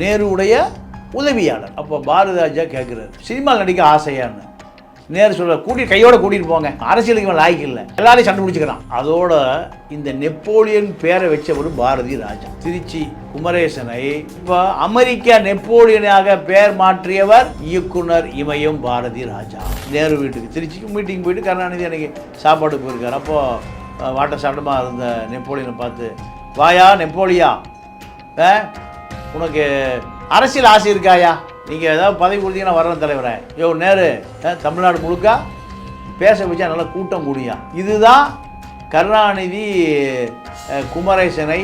நேருடைய உதவியாளர். அப்போ பாரதிராஜா கேட்குறாரு சினிமாவில் நடிக்க ஆசையான்னு நேரு சொல்ல கூட்டி கையோட கூட்டிகிட்டு போங்க. அரசியலுக்கு இவன் லாய்க்கு இல்லை. எல்லாரையும் சண்டை பிடிச்சிக்கிறான். அதோட இந்த நெப்போலியன் பேரை வச்சவர் பாரதி ராஜா திருச்சி குமரேசனை இப்போ அமெரிக்கா நெப்போலியனாக பெயர் மாற்றியவர் இயக்குனர் இமயம் பாரதி ராஜா. நேரு வீட்டுக்கு திருச்சிக்கு மீட்டிங் போயிட்டு கருணாநிதி அன்னைக்கு சாப்பாடு போயிருக்கார். அப்போது வாட்ட சாட்டமாக இருந்த நெப்போலியனை பார்த்து வாயா நெப்போலியா? ஆ? உனக்கு அரசியல் ஆசை இருக்காயா? நீங்கள் ஏதாவது பதவி கொடுத்தீங்கன்னா வர்றேன் தலைவரே. யோ நேரு தமிழ்நாடு முழுக்க பேச வச்சா நல்லா கூட்டம் கூடியா? இதுதான் கருணாநிதி குமரேசனை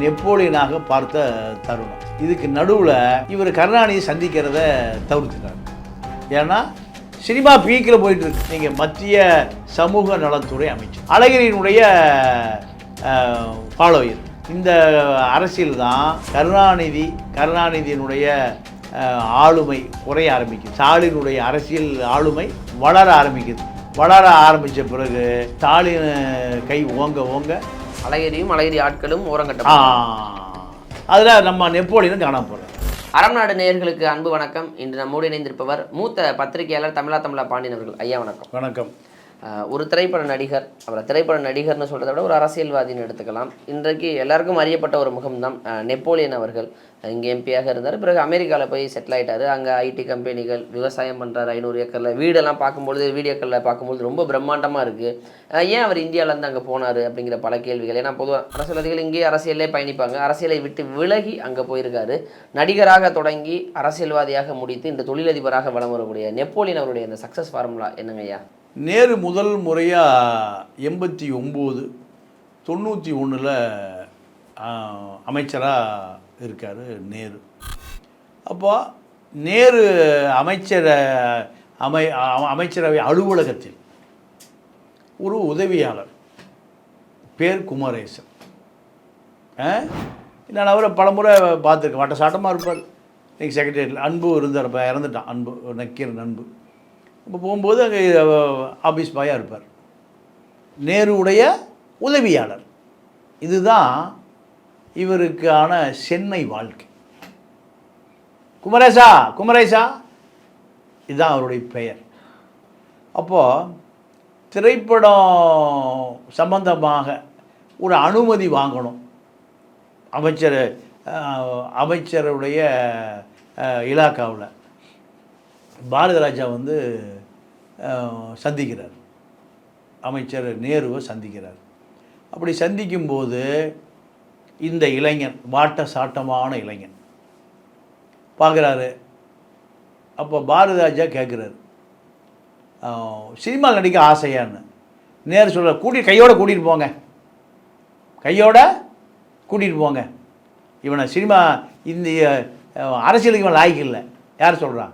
நெப்போலியனாக பார்த்த தருணம். இதுக்கு நடுவில் இவர் கருணாநிதி சந்திக்கிறத தவிர்த்துட்டார். ஏன்னா சினிமா பீக்கில் போயிட்டு இருக்கு. நீங்கள் மத்திய சமூக நலத்துறை அமைச்சர். அழகிரியினுடைய ஃபாலோயர். இந்த அரசியல் தான் கருணாநிதி கருணாநிதியினுடைய ஆளுமை குறைய ஆரம்பிக்குது. ஸ்டாலினுடைய அரசியல் ஆளுமை வளர ஆரம்பிக்குது. வளர ஆரம்பித்த பிறகு ஸ்டாலின் கை ஓங்க ஓங்க அழகிரியும் அழகிரி ஆட்களும் ஓரங்கட்ட அதில் நம்ம நெப்போலியனும் காணாம போகிறோம் அறம் நாடு நேயர்களுக்கு அன்பு வணக்கம். இன்று நம்மோடு இணைந்திருப்பவர் மூத்த பத்திரிகையாளர் தமிழா தமிழா பாண்டியன் அவர்கள். ஐயா வணக்கம். வணக்கம். ஒரு திரைப்பட நடிகர் அவரை திரைப்பட நடிகர்னு சொல்கிறத விட ஒரு அரசியல்வாதின்னு எடுத்துக்கலாம். இன்றைக்கு எல்லாருக்கும் அறியப்பட்ட ஒரு முகம்தான் நெப்போலியன் அவர்கள். இங்கே எம்பியாக இருந்தார் பிறகு அமெரிக்காவில் போய் செட்டில் ஆகிட்டார் அங்கே ஐடி கம்பெனிகள் விவசாயம் பண்ணுறாரு ஐநூறு ஏக்கரில் வீடெல்லாம் பார்க்கும்பொழுது வீடியோக்களில் பார்க்கும்பொழுது ரொம்ப பிரம்மாண்டமாக இருக்குது ஏன் அவர் இந்தியாவிலேருந்து அங்கே போனார் அப்படிங்கிற பல கேள்விகள். ஏன்னா பொதுவாக அரசியல்வாதிகள் இங்கேயே அரசியலே பயணிப்பாங்க. அரசியலை விட்டு விலகி அங்கே போயிருக்காரு. நடிகராக தொடங்கி அரசியல்வாதியாக முடித்து இந்த தொழிலதிபராக வலம் வரக்கூடிய நெப்போலியன் அவருடைய அந்த சக்ஸஸ் ஃபார்முலா என்னங்கய்யா நேரு முதல் முறையாக எண்பத்தி ஒம்பது தொண்ணூற்றி ஒன்றில் அமைச்சராக இருக்கார் நேரு. அப்போ நேரு அமைச்சர அமை அமைச்சரவை அலுவலகத்தில் ஒரு உதவியாளர் பேர் குமரேசன். நான் அவரை பலமுறை பார்த்துருக்கேன். வட்ட சாட்டமாக இருப்பார். இன்றைக்கி செக்ரட்டரியேட்டில் அன்பு இருந்தார். இப்போ இறந்துட்டான். அன்பு நக்கீரன் அன்பு. இப்போ போகும்போது அங்கே ஆஃபீஸ் பாயாக இருப்பார். நேருடைய உதவியாளர். இதுதான் இவருக்கான சென்னை வாழ்க்கை. குமரேசா குமரேசா. இதுதான் அவருடைய பெயர். அப்போது திரைப்படம் சம்பந்தமாக ஒரு அனுமதி வாங்கணும். அமைச்சர் அமைச்சருடைய இலாக்காவில். பாரதி ராஜா வந்து சந்திக்கிறார். அமைச்சர் நேருவை சந்திக்கிறார். அப்படி சந்திக்கும்போது இந்த இளைஞன் வாட்ட சாட்டமான இளைஞன் பார்க்குறாரு. அப்போ பாரதிராஜா கேட்குறாரு. சினிமாவில் நடிக்க ஆசையான்னு. நேரு சொல்ற கூட்டி கையோட கூட்டிகிட்டு போங்க. கையோட கூட்டிகிட்டு போங்க. இவனை சினிமா இந்திய அரசியலுக்கு இவன் லாய்க்கு இல்லை. யார் சொல்கிறான்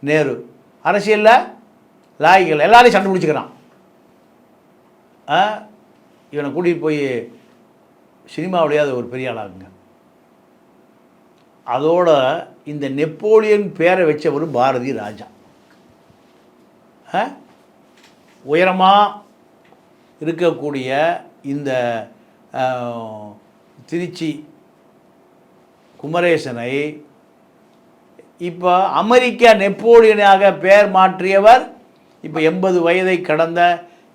நேரு. அரசியலில் லாயிகள் எல்லாரையும் சண்டை பிடிச்சிக்கிறான். ஆ? இவனை கூட்டிகிட்டு போய் சினிமாவிலேயே அது ஒரு பெரிய ஆளாகுங்க அதோட இந்த நெப்போலியன் பேரை வச்சவர் பாரதி ராஜா. உயரமாக இருக்கக்கூடிய இந்த திருச்சி குமரேசனை இப்போ அமெரிக்கா நெப்போலியனாக பெயர் மாற்றியவர் இப்போ எண்பது வயதை கடந்த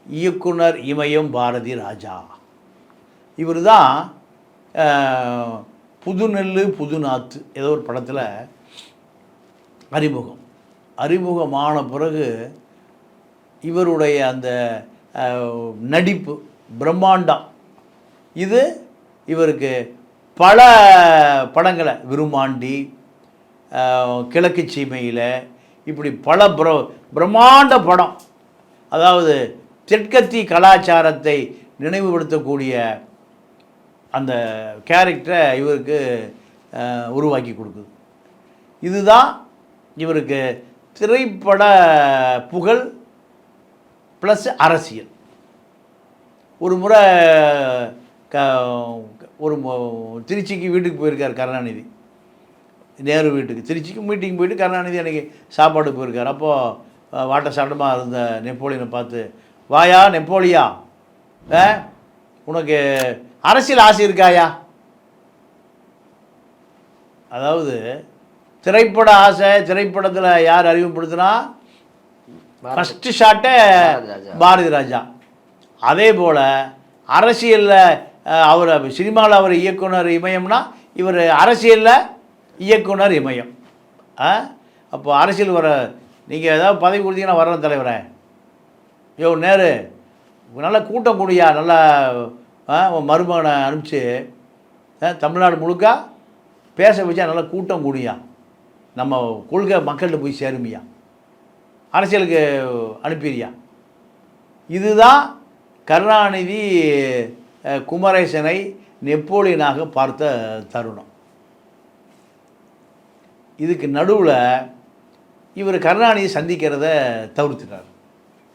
இயக்குனர் இமயம் பாரதி ராஜா. இவர் தான் புதுநெல்லு புதுநாத்து ஏதோ ஒரு படத்தில் அறிமுகம். அறிமுகமான பிறகு இவருடைய அந்த நடிப்பு பிரம்மாண்டம். இது இவருக்கு பல படங்களை விருமாண்டி கிழக்கு சீமையில் இப்படி பல பிர பிரம்மாண்ட படம். அதாவது தெற்கத்தி கலாச்சாரத்தை நினைவுபடுத்தக்கூடிய அந்த கேரக்டரை இவருக்கு உருவாக்கி கொடுக்குது. இதுதான் இவருக்கு திரைப்பட புகழ் ப்ளஸ் அரசியல். ஒரு முறை க ஒரு திருச்சிக்கு வீட்டுக்கு போயிருக்கார் கருணாநிதி. நேரு வீட்டுக்கு. திருச்சிக்கு மீட்டிங் போயிட்டு கருணாநிதி அன்றைக்கி சாப்பாடு போயிருக்கார். அப்போது வாட்ட சாட்டமாக இருந்த நெப்போலியனை பார்த்து வாயா நெப்போலியா? ஆ? உனக்கு அரசியல் ஆசை இருக்காயா? அதாவது திரைப்பட ஆசை திரைப்படத்தில் யார் அறிமுகப்படுத்தினா ஃபஸ்ட்டு ஷாட்டே பாரதி ராஜா. அதே போல் அரசியலில் அவர் சினிமாவில் அவர் இயக்குனர் இமயம்னா இவர் அரசியலில் இயக்குனர் இமயம். ஆ? அப்போ அரசியல் வர நீங்கள் ஏதாவது பதவி கொடுத்தீங்கன்னா வரேன் தலைவரே. யோ நேரு நல்ல கூட்டம் கூடியா நல்லா ஆ, உன் மருமகனை அனுப்பிச்சு தமிழ்நாடு முழுக்க பேச வச்சா நல்லா கூட்டம் கூடியா. நம்ம கொள்கை மக்கள்கிட்ட போய் சேருமியா. அரசியலுக்கு அனுப்பிடுயா இதுதான் கருணாநிதி குமரேசனை நெப்போலியனாக பார்த்த தருணம். இதுக்கு நடுவில் இவர் கருணாநிதி சந்திக்கிறத தவிர்த்துட்டார்.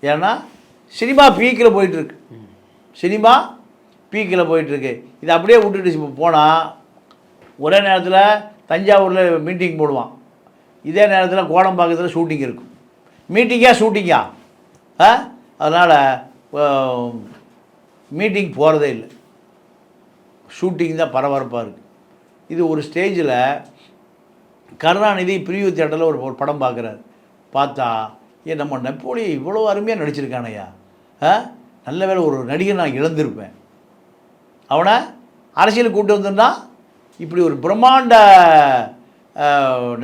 ஏன்னா சினிமா பீக்கில் போயிட்டுருக்கு. சினிமா பீக்கில் போயிட்டுருக்கு. இது அப்படியே விட்டுட்டு போனால் ஒரே நேரத்தில் தஞ்சாவூரில் மீட்டிங் போடுவான். இதே நேரத்தில் கோடம்பாக்கத்தில் ஷூட்டிங் இருக்கும். மீட்டிங்கா ஷூட்டிங்கா? ஆ? அதனால் மீட்டிங் போகிறதே இல்லை. ஷூட்டிங் தான் பரபரப்பாக இருக்குது இது ஒரு ஸ்டேஜில் கருணாநிதி பிரிவு தேட்டரில் ஒரு ஒரு படம் பார்க்குறாரு. பார்த்தா ஏன் நம்ம நெப்போலி இவ்வளோ அருமையாக நடிச்சிருக்கானையா ஆ? நல்ல வேளை ஒரு நடிகர் நான் இழந்திருப்பேன். அவனை அரசியலுக்கு கூட்டு வந்திருந்தா இப்படி ஒரு பிரம்மாண்ட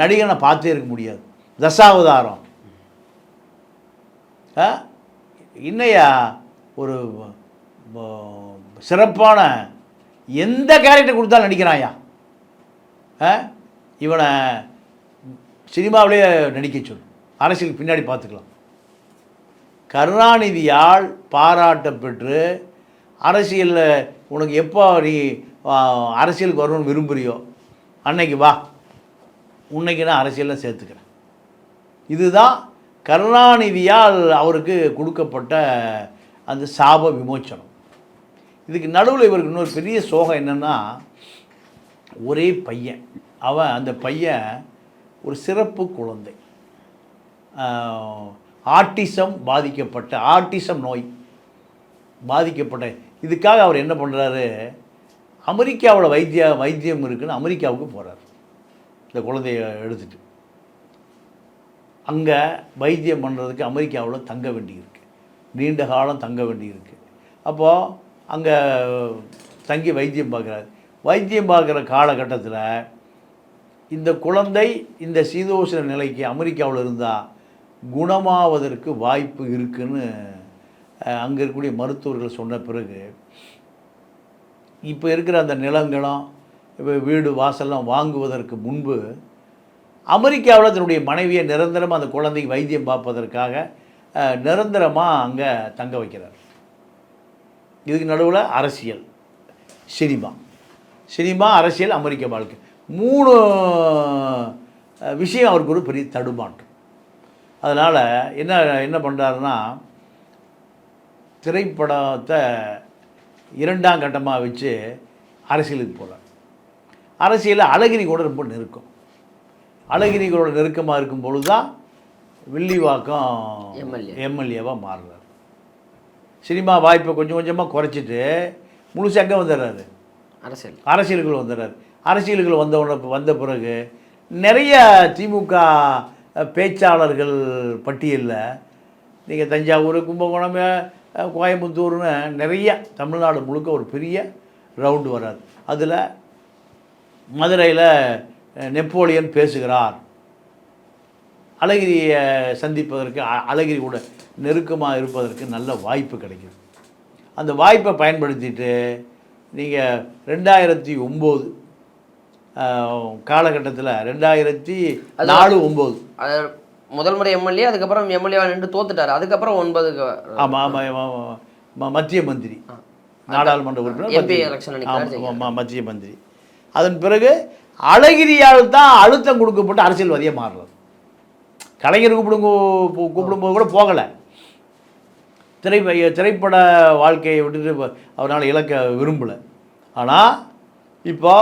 நடிகனை பார்த்தே இருக்க முடியாது. தசாவதாரம். ஆ? இன்னையா ஒரு சிறப்பான எந்த கேரக்டர் கொடுத்தாலும் நடிக்கிறாயா? ஆ? இவனை சினிமாவிலே நடிக்க சொல்லு. அரசியல் பின்னாடி பார்த்துக்கலாம். கருணாநிதியால் பாராட்டம் பெற்று அரசியலில் உனக்கு எப்போ நீ அரசியலுக்கு வரணும்னு விரும்புகிறியோ அன்னைக்கு வா. உன்னைக்கு நான் அரசியலில் சேர்த்துக்கிறேன். இதுதான் கருணாநிதியால் அவருக்கு கொடுக்கப்பட்ட அந்த சாப விமோச்சனம். இதுக்கு நடுவில் இவருக்கு இன்னொரு பெரிய சோகம் என்னென்னா ஒரே பையன். அவன் அந்த பையன் ஒரு சிறப்பு குழந்தை. ஆர்டிசம் பாதிக்கப்பட்ட ஆர்டிசம் நோய் பாதிக்கப்பட்ட. இதுக்காக அவர் என்ன பண்ணுறாரு அமெரிக்காவில் வைத்திய வைத்தியம் இருக்குன்னு அமெரிக்காவுக்கு போகிறார் இந்த குழந்தைய எடுத்துட்டு. அங்கே வைத்தியம் பண்ணுறதுக்கு அமெரிக்காவில் தங்க வேண்டியிருக்கு நீண்ட காலம் தங்க வேண்டியிருக்கு அப்போது அங்கே தங்கி வைத்தியம் பார்க்குறாரு. வைத்தியம் பார்க்குற காலகட்டத்தில் இந்த குழந்தை இந்த சீதோஷண நிலைக்கு அமெரிக்காவில் இருந்தால் குணமாவதற்கு வாய்ப்பு இருக்குன்னு அங்கே இருக்கக்கூடிய மருத்துவர்கள் சொன்ன பிறகு இப்போ இருக்கிற அந்த நிலங்களும் இப்போ வீடு வாசல்லாம் வாங்குவதற்கு முன்பு அமெரிக்காவில் தன்னுடைய மனைவியை நிரந்தரமாக அந்த குழந்தைக்கு வைத்தியம் பார்ப்பதற்காக நிரந்தரமாக அங்கே தங்க வைக்கிறார். இதுக்கு நடுவில் அரசியல் சினிமா. சினிமா அரசியல் அமெரிக்க வாழ்க்கை. மூணு விஷயம் அவருக்கு ஒரு பெரிய தடுமாற்றம் அதனால் என்ன என்ன பண்ணுறாருன்னா திரைப்படத்தை இரண்டாம் கட்டமாக வச்சு அரசியலுக்கு போகிறார் அரசியலில் அழகிரி கூட ரொம்ப நெருக்கம். அழகிரிகளோட நெருக்கமாக இருக்கும் பொழுது தான் வில்லிவாக்கம் MLA. எம்எல்ஏவாக மாறுறார். சினிமா வாய்ப்பை கொஞ்சம் கொஞ்சமாக குறைச்சிட்டு முழுசு எங்கே வந்துடுறாரு? அரசியல் அரசியலுக்குள்ள வந்துடுறாரு. அரசியலுக்குள்ள வந்த உடனே வந்த பிறகு நிறைய திமுக பேச்சாளர்கள் பட்டியலில். நீங்கள் தஞ்சாவூர் கும்பகோணம் கோயம்புத்தூர்னு நிறைய தமிழ்நாடு முழுக்க ஒரு பெரிய ரவுண்டு வராது. அதில் மதுரையில் நெப்போலியன் பேசுகிறார். அழகிரியை சந்திப்பதற்கு அ- அழகிரி கூட நெருக்கமாக இருப்பதற்கு நல்ல வாய்ப்பு கிடைக்கும் அந்த வாய்ப்பை பயன்படுத்திட்டு நீங்கள் ரெண்டாயிரத்தி ஒம்பது காலகட்டத்தில் ரெண்டாயிரத்தி நாலு ஒம்பது. முதல் முறை எம்எல்ஏ அதுக்கப்புறம் எம்எல்ஏவா நின்று தோத்துட்டாரு. அதுக்கப்புறம் ஒன்பதுக்கு ஆமாம் ஆமாம் மத்திய மந்திரி. நாடாளுமன்ற உறுப்பினர் மத்திய- மந்திரி. அதன் பிறகு அழகிரியால் தான் அழுத்தம் கொடுக்கப்பட்டு அரசியல்வாதியாக மாறுறது கலைஞர் கூப்பிடுங்க கூப்பிடும்போது கூட போகலை. திரை திரைப்பட வாழ்க்கையை விட்டுட்டு அவரால் இழக்க விரும்பலை. ஆனால் இப்போ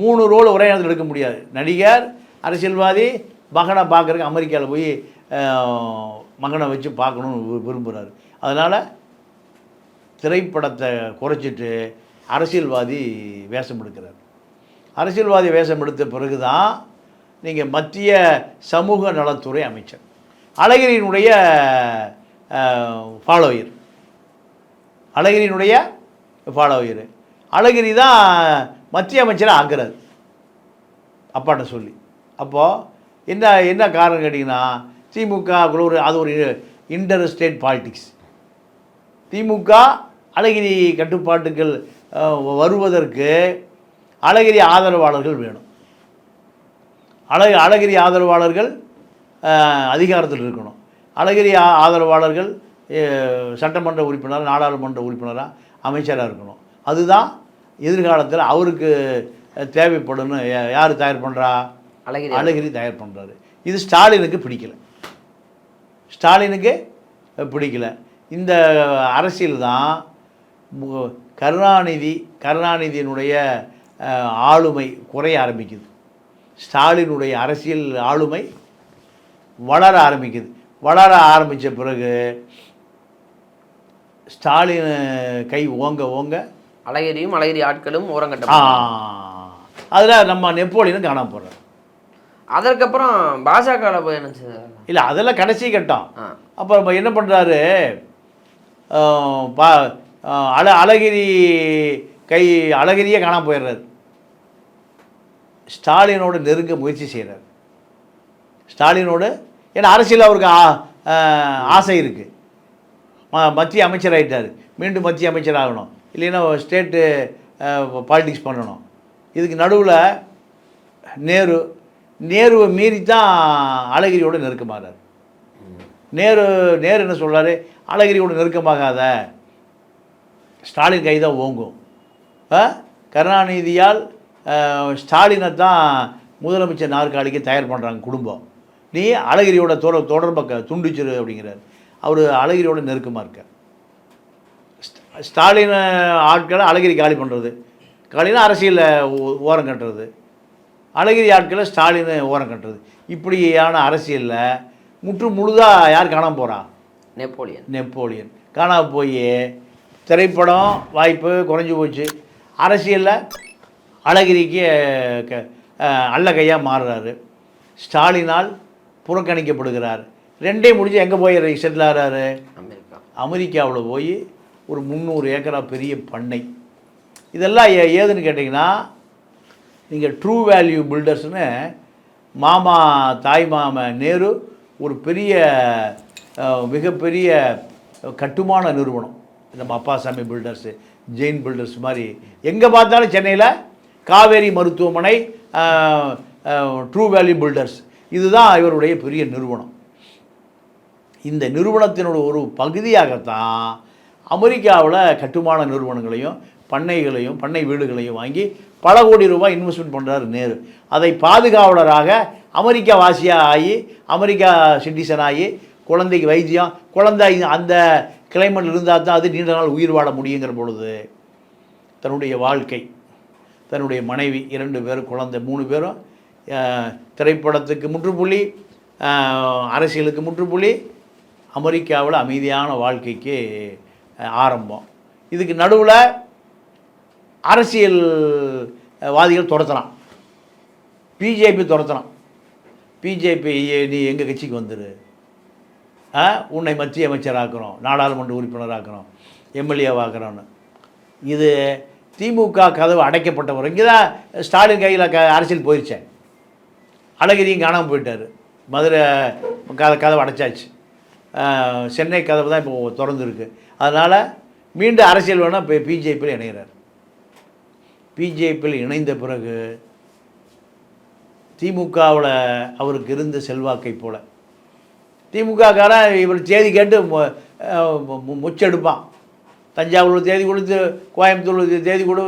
மூணு ரோல் ஒரே நேரத்தில் எடுக்க முடியாது. நடிகர் அரசியல்வாதி மகனை பார்க்குறக்கு அமெரிக்காவில் போய் மகனை வச்சு பார்க்கணும்னு வி- விரும்புகிறாரு அதனால் திரைப்படத்தை குறைச்சிட்டு அரசியல்வாதி வேஷம் எடுக்கிறார். அரசியல்வாதி வேஷம் எடுத்த பிறகு தான் நீங்கள் மத்திய சமூக நலத்துறை அமைச்சர். அழகிரியினுடைய ஃபாலோயர் அழகிரியினுடைய ஃபாலோயர் அழகிரி தான் மத்திய அமைச்சராக ஆக்குறாரு. அப்பாட்ட சொல்லி. அப்போது என்ன என்ன காரணம் கேட்டிங்கன்னா திமுக ஒரு அது ஒரு inter state politics DMK Alagiri கட்டுப்பாட்டுகள் வருவதற்கு அழகிரி ஆதரவாளர்கள் வேணும். அழகு அழகிரி ஆதரவாளர்கள் அதிகாரத்தில் இருக்கணும். அழகிரி ஆதரவாளர்கள் சட்டமன்ற உறுப்பினர் நாடாளுமன்ற உறுப்பினராக அமைச்சராக இருக்கணும். அதுதான் எதிர்காலத்தில் அவருக்கு தேவைப்படும்னு யார் தயார் பண்ணுறா அழகிரி அழகிரி தயார் பண்ணுறாரு இது ஸ்டாலினுக்கு பிடிக்கல. ஸ்டாலினுக்கு பிடிக்கல. இந்த அரசியல் தான் கருணாநிதி கருணாநிதியினுடைய ஆளுமை குறைய ஆரம்பிக்குது. ஸ்டாலினுடைய அரசியல் ஆளுமை வளர ஆரம்பிக்குது. வளர ஆரம்பித்த பிறகு ஸ்டாலின் கை ஓங்க ஓங்க அழகிரியும் அழகிரி ஆட்களும் ஆ ஓரங்கட்ட அதில் நம்ம நெப்போலியனும் காணாம போடுறோம் அதற்கப்புறம் பாஜகவில் போய் செய்தாரு? இல்லை அதெல்லாம் கடைசி கட்டம். ஆ. அப்போ நம்ம என்ன பண்ணுறாரு பா அழ அழகிரி கை அழகிரியே காணாம போயிடுறாரு. ஸ்டாலினோடு நெருங்க முயற்சி செய்கிறார் ஸ்டாலினோடு ஏன்னா அரசியல் அவருக்கு ஆசை இருக்குது மத்திய அமைச்சர் ஆகிட்டார் மீண்டும் மத்திய அமைச்சர் ஆகணும். இல்லைன்னா ஸ்டேட்டு பாலிட்டிக்ஸ் பண்ணணும். இதுக்கு நடுவில் நேரு நேருவை மீறி தான் அழகிரியோட நெருக்கமாகிறார் நேரு நேரு என்ன சொல்றாரு? அழகிரியோட நெருக்கமாகாத. ஸ்டாலின் கை தான் ஓங்கும் கருணாநிதியால் ஸ்டாலினை தான் முதலமைச்சர் நாற்காலிக்கு தயார் பண்ணுறாங்க குடும்பம். நீ அழகிரியோட தொடர் தொடர்பை க- துண்டிச்சிரு அப்படிங்கிறார். அவர் அழகிரியோட நெருக்கமாக இருக்கார். ஸ்டாலின் ஆட்களை அழகிரி காலி பண்ணுறது காலினா அரசியலில் ஓரம் கட்டுறது. அழகிரி ஆட்களை ஸ்டாலின் ஓரம் கட்டுறது. இப்படியான அரசியலில் முற்று முழுதாக யார் காணாம போகிறா நெப்போலியன். நெப்போலியன். காணாம போய். திரைப்படம் வாய்ப்பு குறைஞ்சி போச்சு. அரசியலில் அழகிரிக்கு க- அல்ல கையாக மாறுறாரு. ஸ்டாலினால் புறக்கணிக்கப்படுகிறார். ரெண்டே முடிஞ்சு எங்கே போய் செட்டில் ஆகிறாரு அமெரிக்கா. அமெரிக்காவில் போய் ஒரு முந்நூறு ஏக்கரா பெரிய பண்ணை. இதெல்லாம் ஏ ஏதுன்னு கேட்டிங்கன்னா நீங்கள் ட்ரூ வேல்யூ பில்டர்ஸ்னு மாமா தாய் மாமா நேரு ஒரு பெரிய மிகப்பெரிய கட்டுமான நிறுவனம். நம்ம அப்பாசாமி பில்டர்ஸு ஜெயின் பில்டர்ஸ் மாதிரி. எங்கே பார்த்தாலும் சென்னையில் காவேரி மருத்துவமனை ட்ரூ வேல்யூ பில்டர்ஸ் இதுதான் இவருடைய பெரிய நிறுவனம். இந்த நிறுவனத்தினோட ஒரு பகுதியாகத்தான் அமெரிக்காவில் கட்டுமான நிறுவனங்களையும் பண்ணைகளையும் பண்ணை வீடுகளையும் வாங்கி பல கோடி ரூபாய் இன்வெஸ்ட்மெண்ட் பண்ணுறாரு நேரு. அதை பாதுகாவலராக அமெரிக்கா வாசியாக ஆகி அமெரிக்கா சிட்டிசன் ஆகி குழந்தைக்கு வைத்தியம் குழந்தை அந்த கிளைமேட் இருந்தால் தான் அது நீண்ட நாள் உயிர் வாழ முடியுங்கிற பொழுது தன்னுடைய வாழ்க்கை தன்னுடைய மனைவி இரண்டு பேரும் குழந்தை மூணு பேரும் திரைப்படத்துக்கு முற்றுப்புள்ளி அரசியலுக்கு முற்றுப்புள்ளி அமெரிக்காவில் அமைதியான வாழ்க்கைக்கு ஆரம்பம். இதுக்கு நடுவில் அரசியல்வாதிகள் துரத்துறான். பிஜேபி துரத்துறான். பிஜேபி நீ எங்கள் கட்சிக்கு வந்துரு? உன்னை மத்திய அமைச்சராக்கிறோம் நாடாளுமன்ற உறுப்பினராக்கிறோம் எம்எல்ஏவாக்குறோன்னு இது திமுக கதவு அடைக்கப்பட்டவர். இங்கே தான் ஸ்டாலின் கையில் க அரசியல் போயிடுச்சேன் அழகிரியும் காணாமல் போயிட்டார். மதுரை கத கதவு அடைச்சாச்சு. சென்னை கதவு தான் இப்போ திறந்துருக்கு. அதனால் மீண்டும் அரசியல் வேணால் இப்போ பிஜேபியில் இணைகிறார். பிஜேபியில் இணைந்த பிறகு திமுகவில் அவருக்கு இருந்த செல்வாக்கை போல். திமுகக்காரன் இவர் தேதி கேட்டு முச்செடுப்பான். தஞ்சாவூர் தேதி கொடுத்து கோயம்புத்தூர் தேதி கொடு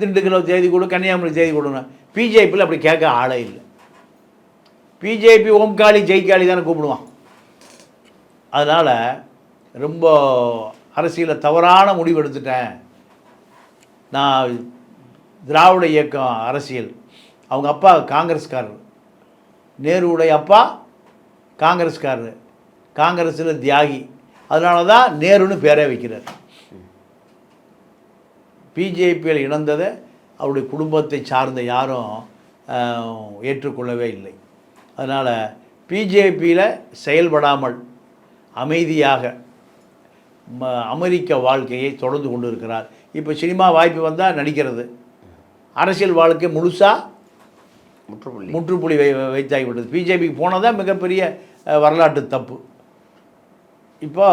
திண்டுக்கல் தேதி கொடு கன்னியாகுமரி தேதி கொடுங்க பிஜேபியில் அப்படி கேட்க ஆளே இல்லை. பிஜேபி ஓம்காளி ஜெய்காளி தானே கூப்பிடுவான். அதனால் ரொம்ப அரசியலில் தவறான முடிவு எடுத்துட்டேன் நான் திராவிட இயக்கம் அரசியல். அவங்க அப்பா காங்கிரஸ்காரர். நேருடைய அப்பா காங்கிரஸ்காரர். காங்கிரஸில் தியாகி. அதனால தான் நேருன்னு பேரே வைக்கிறார். பிஜேபியில் இணைந்ததை அவருடைய குடும்பத்தை சார்ந்த யாரும் ஏற்றுக்கொள்ளவே இல்லை. அதனால் பிஜேபியில் செயல்படாமல் அமைதியாக அமெரிக்க வாழ்க்கையை தொடர்ந்து கொண்டு இருக்கிறார் இப்போ சினிமா வாய்ப்பு வந்தால் நடிக்கிறது. அரசியல் வாழ்க்கை முழுசாக முற்றுப்புள்ளி. முற்றுப்புள்ளி வை வைத்தாகிவிட்டது பிஜேபிக்கு போனதான் மிகப்பெரிய வரலாற்று தப்பு. இப்போ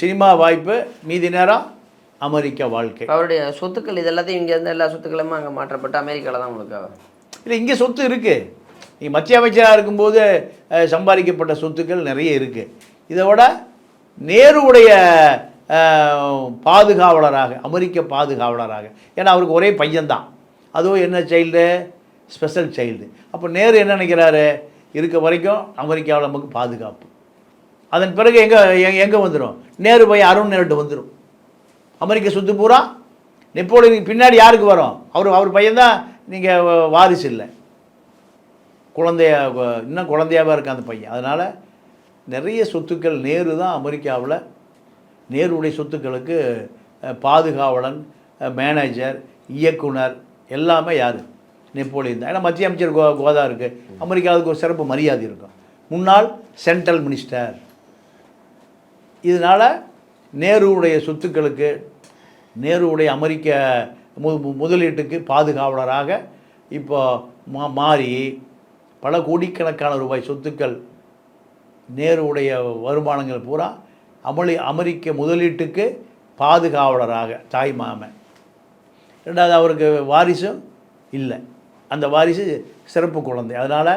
சினிமா வாய்ப்பு மீதி நேரம் அமெரிக்க வாழ்க்கை. அவருடைய சொத்துக்கள் இது எல்லாத்தையும் இங்கே இருந்த எல்லா சொத்துக்களுமே அங்கே மாற்றப்பட்டு அமெரிக்காவில் தான் உங்களுக்கு இல்லை இங்கே சொத்து இருக்குது நீ மத்திய அமைச்சராக இருக்கும்போது சம்பாதிக்கப்பட்ட சொத்துக்கள் நிறைய இருக்குது இதை விட நேருடைய பாதுகாவலராக அமெரிக்க பாதுகாவலராக. ஏன்னா அவருக்கு ஒரே பையன்தான். அதுவும் என்ன சைல்டு ஸ்பெஷல் சைல்டு அப்போ நேரு என்ன நினைக்கிறாரு? இருக்க வரைக்கும் அமெரிக்காவில் நமக்கு பாதுகாப்பு. அதன் பிறகு எங்கே எங்கே வந்துடும் நேரு போய் அருண் நேருட்டு வந்துடும் அமெரிக்க சுற்று பூரா? நெப்போலியனுக்கு பின்னாடி யாருக்கு வரும்? அவர் அவர் பையன்தான். நீங்கள் வாரிசு இல்லை. குழந்தைய இன்னும் குழந்தையாகவே இருக்க அந்த பையன். அதனால் நிறைய சொத்துக்கள் நேரு தான் அமெரிக்காவில் நேருடைய சொத்துக்களுக்கு பாதுகாவலன் மேனேஜர் இயக்குனர் எல்லாமே யார்? நெப்போலியன் தான். ஏன்னா மத்திய அமைச்சர் கோ கோதா இருக்குது அமெரிக்காவுக்கு ஒரு சிறப்பு மரியாதை இருக்கும். முன்னாள் சென்ட்ரல் மினிஸ்டர். இதனால் நேருவுடைய சொத்துக்களுக்கு நேருவுடைய அமெரிக்க மு மு- முதலீட்டுக்கு பாதுகாவலராக இப்போ மா மாறி பல கோடிக்கணக்கான ரூபாய் சொத்துக்கள் நேருவுடைய வருமானங்கள் பூரா அமளி அமெரிக்க முதலீட்டுக்கு பாதுகாவலராக தாய் மாமன். ரெண்டாவது அவருக்கு வாரிசும் இல்லை. அந்த வாரிசு சிறப்பு குழந்தை. அதனால்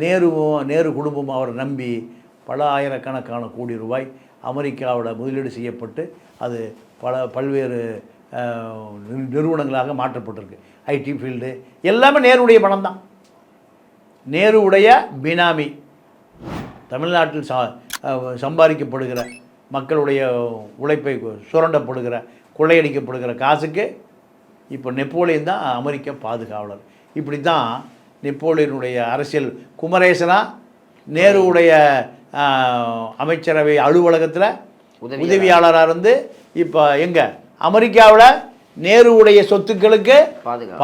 நேருவும் நேரு குடும்பம் அவரை நம்பி பல ஆயிரக்கணக்கான கோடி ரூபாய் அமெரிக்காவோட முதலீடு செய்யப்பட்டு அது பல பல்வேறு நிறுவனங்களாக மாற்றப்பட்டிருக்கு. ஐடி ஃபீல்டு எல்லாமே நேருடைய பணம் தான் நேருவுடைய பினாமி. தமிழ்நாட்டில் சா சம்பாதிக்கப்படுகிற மக்களுடைய உழைப்பை சுரண்டப்படுகிற கொள்ளையடிக்கப்படுகிற காசுக்கு இப்போ நெப்போலியன் தான் அமெரிக்க பாதுகாவலர். இப்படி தான் நெப்போலியனுடைய அரசியல். குமரேசனா நேருவுடைய அமைச்சரவை அலுவலகத்தில் உதவியாளர். உதவியாளராக இருந்து இப்போ எங்கே? அமெரிக்காவில் நேருவுடைய சொத்துக்களுக்கு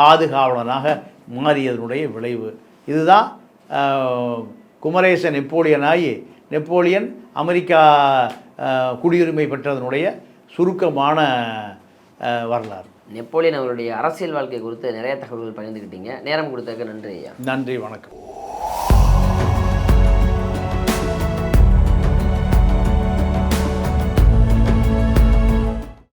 பாதுகாவலனாக மாறியதனுடைய விளைவு. இதுதான் ஆஹ், குமரேச நெப்போலியன் ஆகி நெப்போலியன் அமெரிக்கா குடியுரிமை பெற்றதனுடைய சுருக்கமான வரலாறு. நெப்போலியன் அவருடைய அரசியல் வாழ்க்கை குறித்து நிறைய தகவல்கள் பகிர்ந்துக்கிட்டீங்க நேரம் கொடுத்ததுக்கு நன்றி ஐயா. நன்றி வணக்கம்.